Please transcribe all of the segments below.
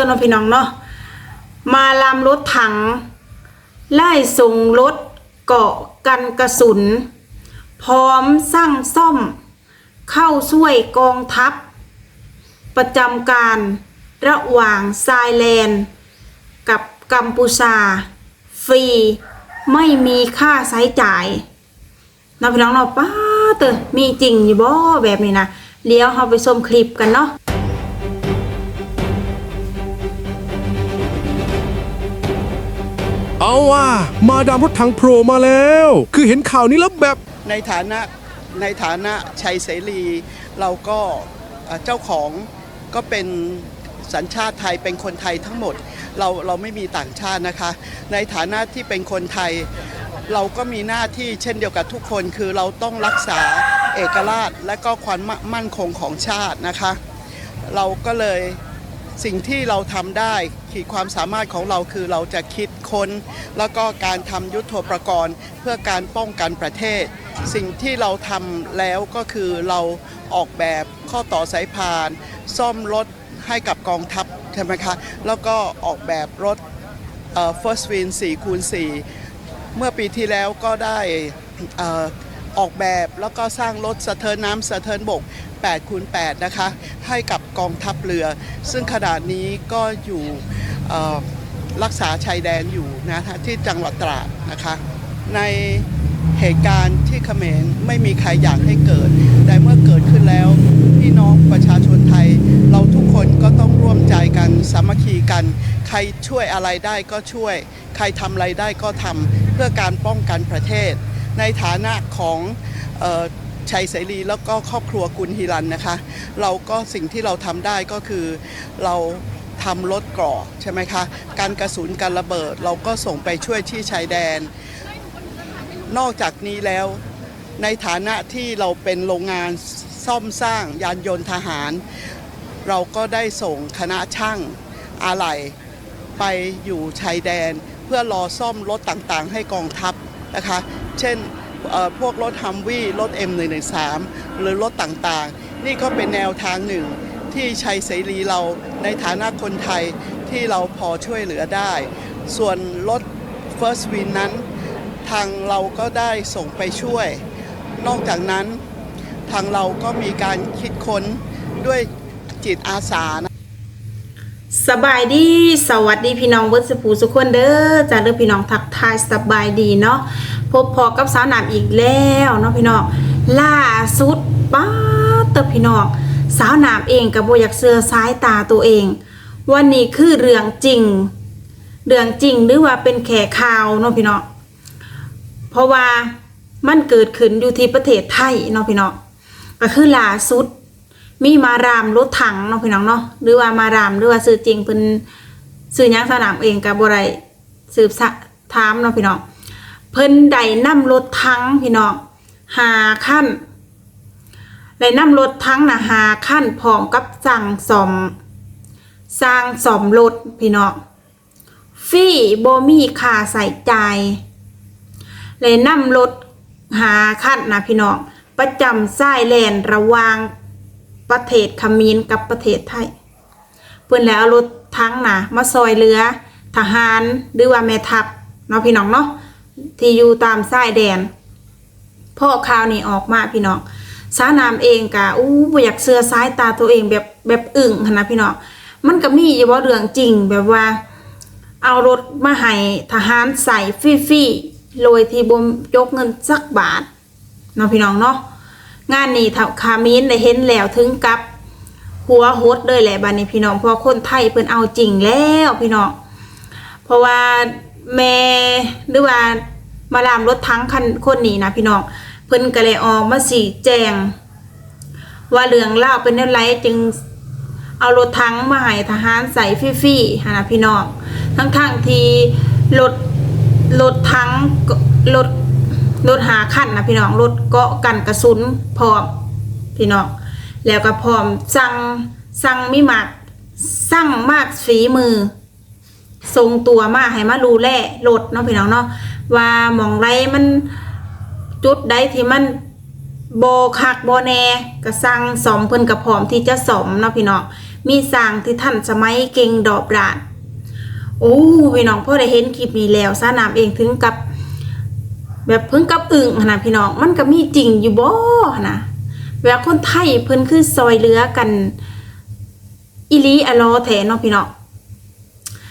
ตัวน้องพี่น้องเนาะมาลำรถถัง ไล่ส่งรถเกาะกันกระสุน พร้อมสร้างซ่อม เข้าช่วยกองทัพ ประจำการระหว่างไซแลนด์กับกัมพูชา ฟรี ไม่มีค่าใช้จ่ายน้องพี่น้องเนาะป้าเตอมีจริงอยู่บ่แบบนี้นะเดี๋ยวเราไปชมคลิปกันเนาะ เอาว่ามาดามรถถังโผล่มาแล้ว คือเห็นข่าวนี้แล้วแบบในฐานะในฐานะชัยเสรี เราก็เอ่อเจ้าของก็เป็นสัญชาติไทยเป็นคนไทยทั้งหมด เราเราไม่มีต่างชาตินะคะ ในฐานะที่เป็นคนไทย เราก็มีหน้าที่เช่นเดียวกับทุกคนคือเราต้องรักษาเอกราชและก็ความมั่นคงของชาตินะคะ เราก็เลย สิ่งที่เราทำได้ขีดความสามารถของเราคือเราจะคิดค้น แล้วก็การทำยุทโธปกรณ์ เพื่อการป้องกันประเทศ สิ่งที่เราทำแล้วก็คือเราออกแบบข้อต่อสายพาน ซ่อมรถให้กับกองทัพใช่ไหมคะ แล้วก็ออกแบบรถเอ่อ First Win 4คูณ4เมื่อปีที่แล้วก็ได้ ออกแบบแล้วก็สร้างรถสะเทินน้ำสะเทินบก8คูณ8นะคะ ให้กับกองทัพเรือ ซึ่งขณะนี้ก็อยู่รักษาชายแดนอยู่นะคะที่จังหวัดตราดนะคะ ในเหตุการณ์ที่เขมรไม่มีใครอยากให้เกิด แต่เมื่อเกิดขึ้นแล้วพี่น้องประชาชนไทย เราทุกคนก็ต้องร่วมใจกันสามัคคีกัน ใครช่วยอะไรได้ก็ช่วย ใครทำอะไรได้ก็ทำเพื่อการป้องกันประเทศ ในฐานะของชัยเสรีแล้วก็ครอบครัวกุลฮิรันนะคะ เราก็สิ่งที่เราทำได้ก็คือเราทำรถเกราะใช่ไหมคะ การกระสุนการระเบิด เราก็ส่งไปช่วยที่ชายแดน นอกจากนี้แล้วในฐานะที่เราเป็นโรงงานซ่อมสร้างยานยนต์ทหาร เราก็ได้ส่งคณะช่างอะไหล่ไปอยู่ชายแดน เพื่อรอซ่อมรถต่างๆ ให้กองทัพนะคะ เช่นพวกรถฮัมวี่รถ M113 หรือรถต่างๆ นี่ก็เป็นแนวทางหนึ่ง ที่ชัยเสรีเราในฐานะคนไทยที่เราพอช่วยเหลือได้ ส่วนรถ First Win นั้น ทางเราก็ได้ส่งไปช่วย นอกจากนั้นทางเราก็มีการคิดค้นด้วยจิตอาสานะ สบายดีสวัสดีพี่น้องเวิร์ดสปูสุกคนเด้อจ้าเด้อพี่น้องทักทายสบายดีเนาะพบพอกับสาวหนามอีกแล้วเนาะพี่น้องล่าสุดป้าเตอพี่น้องสาวหนามเองกับโบอยากเสือซ้ายตาตัวเอง วันนี้คือเรื่องจริง เรื่องจริงหรือว่าเป็นแขกข่าวเนาะพี่น้องเพราะว่ามันเกิดขึ้นอยู่ที่ประเทศไทยเนาะพี่น้องก็คือล่าสุด มีมารามรถถังเนาะพี่น้องเนาะหรือว่ามารามหรือว่าซื้อจริงเพิ่นซื้อยังสนามเองกับบ่ได้สืบถามเนาะพี่น้องเพิ่นได้นำรถถังพี่น้องหาขั้นได้นำรถถังนะหาขั้นพร้อมกับสั่งซ่อมสร้างซ่อมรถพี่น้องฟรีบ่มีค่าใส่ใจเลยนำรถหาขั้นนะพี่น้องประจำสายแลนระวาง ประเทศเขมรกับประเทศไทย เพื่อนแล้วเอารถทั้งนะมาซอยเรือทหารหรือว่าแม่ทัพเนาะพี่น้องเนาะที่อยู่ตามสายแดนพ่อข่าวนี้ออกมาพี่น้องสานามเองกะอู้บ่อยากเสือซ้ายตาตัวเองแบบแบบอึ่งนะพี่น้องมันก็มีอยู่ว่าเรื่องจริงแบบว่า เอารถมาให้ทหารใส่ฟรีๆโดยที่บ่ยกเงินสักบาทเนาะพี่น้องเนาะ งานนี้ถ้าคามินได้เห็นแล้วถึงกับหัวโฮดเลยแหละบัดนี้พี่น้องเพราะคนไทยเพิ่นเอาจริงแล้วพี่น้องเพราะว่าแม่หรือว่ามาลามรถทั้งคันคนนี้นะพี่น้องเพิ่นก็เลยออกมาสีแจง ว่าเรื่องเล่าเป็นแนไรจึงเอารถทั้งมาให้ทหารใส่ฟรีๆนะพี่น้องทั้งๆที่รถรถทั้งรถ รถหาขั้นนะพี่น้องรถเกาะกันกระสุนพร้อมพี่น้องแล้วก็พร้อมสั่งสั่งมิมักสั่งมากฝีมือทรงตัวมาให้มาดูแลรถเนาะพี่น้องเนาะว่าหมองไรมันจุดใดที่มันโบคักโบแนก็สั่งสอมเพิ่นกับพร้อมที่จะสอมเนาะพี่น้องมีสร้างที่ท่านสมัยเก่งดอบดานโอ้พี่น้องพอได้เห็นคลิปนี้แล้วสนามเองถึงกับ แบบเพิ่งกับอึ่งนะพี่น้องมันก็มีจริงอยู่บ่นะเวลาคนไทยเพิ่นคือซอยเหลือกันอีหลีอะลอแทเนาะพี่น้อง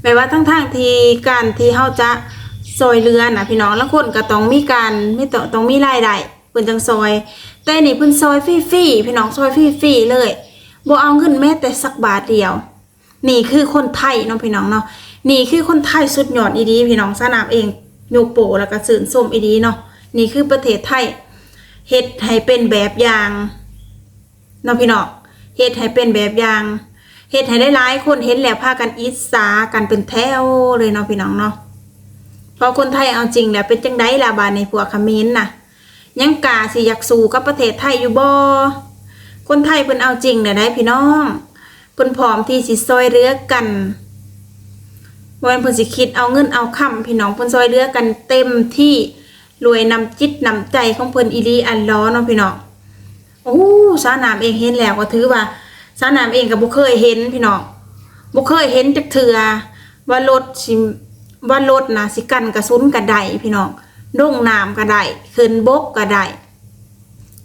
แปลว่าทั้งทางที่การที่เฮาจะซอยเรือนะพี่น้องแล้วคนก็ต้องมีการไม่ต้องต้องมีรายได้เพิ่นจังซอย แต่นี่เพิ่นซอยฟรีๆพี่น้องซอยฟรีๆเลยบ่เอาเงินแม้แต่สักบาทเดียว นี่คือคนไทยเนาะพี่น้องเนาะนี่คือคนไทยสุดยอดอีดีพี่น้องสนามเอง โยโปแล้วก็สื่นส้มอีดีเนาะนี่คือประเทศไทยเฮ็ดให้เป็นแบบอย่างเนาะพี่น้องเฮ็ดให้เป็นแบบอย่างเฮ็ดให้ได้หลายๆคนเห็นแล้วพากันอิจฉากันเป็นแถวเลยเนาะพี่น้องเนาะพราะคนไทยเอาจริงแล้วเป็นจังไดล่ะบาดในพวกเขมรน่ะยังกาสิอยากสู้กับประเทศไทยอยู่บ่คนไทยเพิ่นเอาจริงน่ะได้พี่น้องเพิ่นพร้อมที่สิซอยเรือกัน บนเพิ่นสิคิดเอาเงินเอาคำพี่น้องเพิ่นซอยเรือกันเต็มที่รวยนำจิตนำใจของเพิ่นอีหลีอันล้อเนาะพี่น้องโอ้สาวนามเองเห็นแล้วก็ถือว่าสาวนามเองก็บ,บ่เคยเห็นพี่น้องบ่เคยเห็นจักเทื่อว่ารถสิว่ารถนะสิกันกระสุนกระไดพี่น้องลงน้ำก็ได้ขึ้นบกก็ได้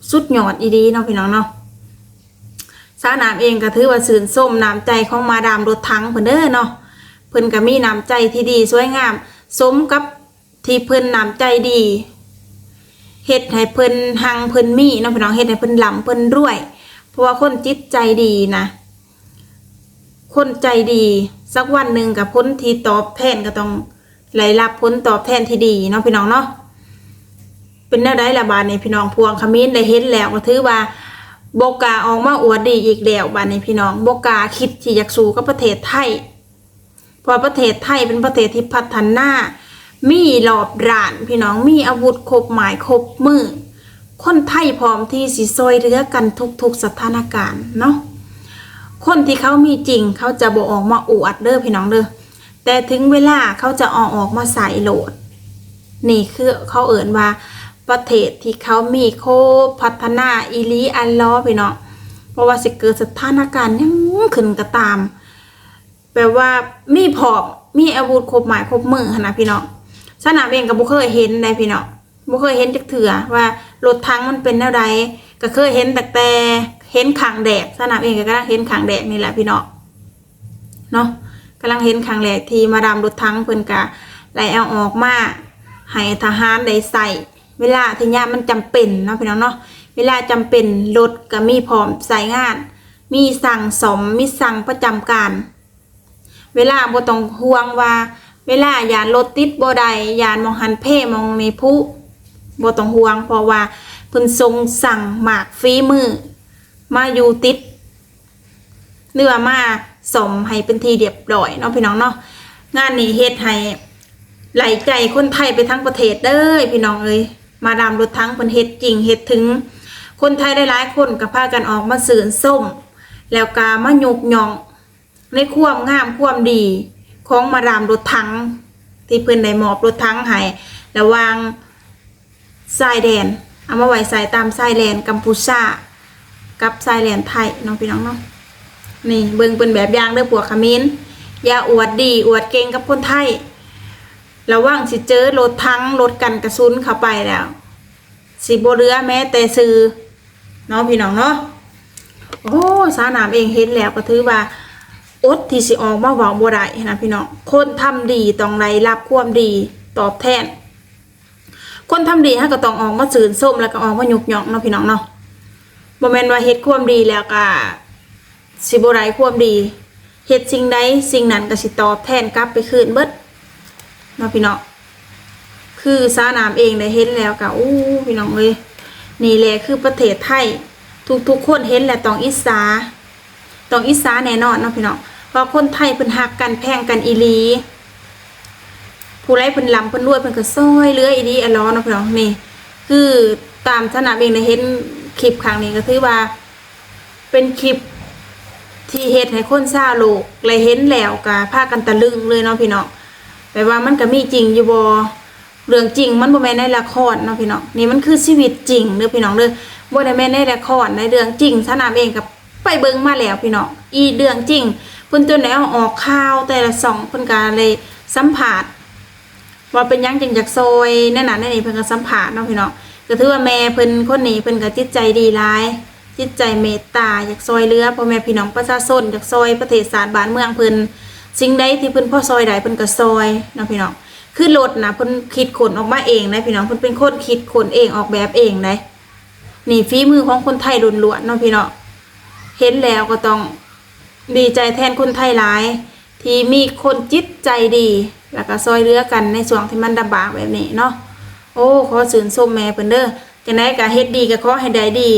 สุดยอดอีดีเนาะพี่น้องเนาะสาวน้ำเองก็ถือว่าสื่นส้มน้ำใจของมาดามรถทั้งเพิ่นเด้อเนาะ เพิ่นก็มีน้ำใจที่ดีสวยงาม สมกับที่เพิ่นน้ำใจดีเฮ็ดให้เพิ่นหังเพิ่นมีเนาะพี่น้องเฮ็ดให้เพิ่นหลำเพิ่นรวย เพราะว่าคนจิตใจดีนะคนใจดีสักวันหนึ่งกับพ้นที่ตอบแทนก็ต้องได้รับผลตอบแทนที่ดีเนาะพี่น้องเนาะเป็นแนวใดละบาดในพี่น้องพวงขมิ้นได้เห็นแล้วก็ถือว่าโบกาออกมาอวดดีอีกแล้วบาดในพี่น้องโบกาคิดที่อยากสู้กับประเทศไทย เพราะประเทศไทยเป็นประเทศที่พัฒนา มีหลอบด่าน พี่น้องมีอาวุธครบหมายครบมือ คนไทยพร้อมที่สิซอยเรือกันทุกๆสถานการณ์เนาะคนที่เขามีจริงเขาจะบอกออกมาอวดเด้อพี่น้องเด้อแต่ถึงเวลาเขาจะออกออกมาใส่โหลด นี่คือเขาเอ่นว่าประเทศที่เขามีโคพัฒนาอีหลีอันล้อพี่น้องเพราะว่าสิเกิดสถานการณ์ยังขึ้นก็ตาม แปลว่ามีพร้อมมีอาวุธครบหมายครบมือหั้นนะพี่น้องสนามเองก็บ่เคยเห็นได้พี่น้องบ่เคยเห็นจักเถื่อว่ารถทั้งมันเป็นแนวใดก็เคยเห็นแต่แต่เห็นขังแดดสนามเองก็กำลังเห็นขังแดดนี่แหละพี่น้องเนาะกำลังเห็นขังแดดที่มาดามรถทั้งเพิ่นกะไล่เอาออกมาให้ทหารได้ใส่เวลาที่ยามมันจำเป็นเนาะพี่น้องเนาะเวลาจำเป็นรถก็มีพร้อมใส่งาน มีสั่งสมมีสั่งประจำการ เวลาบ่ต้องห่วงว่า เวลายานรถติดบ่ได้ยานมองหันเพ่มองในผู้บ่ต้องห่วงเพราะว่าเพิ่นทรงสั่งหมากฟีมือ มาอยู่ติดเนื้อมาสมให้เป็นทีเรียบร้อยเนาะพี่น้องเนาะงานนี้เฮ็ดให้ไหลใจคนไทยไปทั้งประเทศเด้อพี่น้องเอ้ยมาดามรถทั้งเพิ่นเฮ็ดจริงเฮ็ดถึง คนไทยได้หลายคนก็พากันออกมาสื่นส้ม แล้วก็มายุกย่อง ในความงามความดี ของมาดามรถทั้งที่เพิ่อนได้มอบรถทั้งให้ระวางทรายแดน เอามาไว้ใส่ตามทรายแดนกัมพูชากับทรายแดนไทยน้องพี่น้องเนาะนี่เบิ่งเป็นแบบอย่างเด้อพวขมิ้นอย่าอวดดี อวดเก่งกับคนไทยระวังสิเจอรถทั้งรถกันกระสุนเข้าไปแล้วสิบเรือแม้แต่ซื้อเนาะพี่น้องเนาะโอ้สาวนามเองเห็นแล้วก็ถือว่า อดที่สิออกมาเว้าบ่ได้นะพี่น้องคนทำดีต้องได้รับความดีตอบแทน คนทำดีฮะก็ต้องออกมาสื่นส้มแล้วก็ออกมายุกหยอกเนาะพี่น้องเนาะบ่แม่นว่าเฮ็ดความดีแล้วก็สิบ่ได้ความดีเฮ็ดสิ่งใดสิ่งนั้นก็สิตอบแทนกลับไปคืนเบิดเนาะพี่น้องคือสานามเองได้เห็นแล้วก็อู้พี่น้องเอ้ยนี่แหละคือประเทศไทยทุกๆคนเห็นแหล้วต้องอิจฉาต้องอิสาแน่นอนเนาะพี่น้อง เพราะคนไทยเพิ่นหักกันแพงกันอีหลีผู้ไรเพิ่นลำเพิ่นรวยเพิ่นก็ซอยเหลืออีดีอะล้อเนาะพี่น้องนี่ คือตามสนามเองได้เห็นคลิปครั้งนี้ก็ถือว่า เป็นคลิปที่เฮ็ดให้คนซาโลกเลยเห็นแล้วก็พากันตะลึงเลยเนาะพี่น้องแปลว่ามันก็มีจริงอยู่บ่เรื่องจริงมันบ่แม่นในละครเนาะพี่น้องนี่มันคือชีวิตจริงเด้อพี่น้องเด้อบ่ได้แม่นในละครในเรื่องจริงสนามเองกับไปเบิ่งมาแล้วพี่น้องอีเรื่องจริง พิ่นจนแล้วออกข่าวแต่ละสองเพิ่นก็เลยสัมภาษณ์ว่าเป็นยังจึงอยากซอยนั่นน่ะนั่นี่เพิ่นก็สัมภาษณ์เนาะพี่น้องก็ถือว่าแม่เพิ่นคนนี้เพิ่นก็จิตใจดีหลาย จิตใจเมตตาอยากซอยเหลือพ่อแม่พี่น้องประชาชนอยากซอยประเทศชาติบ้านเมืองเพิ่นสิ่งใดที่เพิ่นพ่อซอยได้เพิ่นก็ซอยเนาะพี่น้องคือรถนะเพิ่นคิดขนออกมาเองนะพี่น้องเพิ่นเป็นคนคิดขนเองออกแบบเองนะนี่ฝีมือของคนไทยล้วนๆเนาะพี่เนาะเห็นแล้วก็ต้อง ดีใจแทนคนไทยหลาย ที่มีคนจิตใจดี แล้วก็ซอยเรือกันในส่วงที่มันลำบากแบบนี้เนาะโอ้ขอสื่นส้มแม่เพิ่นเด้อจังไดก็เฮ็ดดีก็ขอให้ได้ดี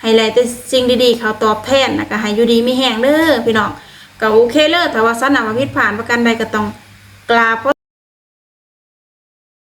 ให้ได้แต่สิ่งดีๆเขาตอบแทนแล้วก็ให้อยู่ดีมีแฮงเด้อพี่น้องก็โอเคเลยแต่ว่าสนามผิดผ่านประกันใดก็ต้องกราบ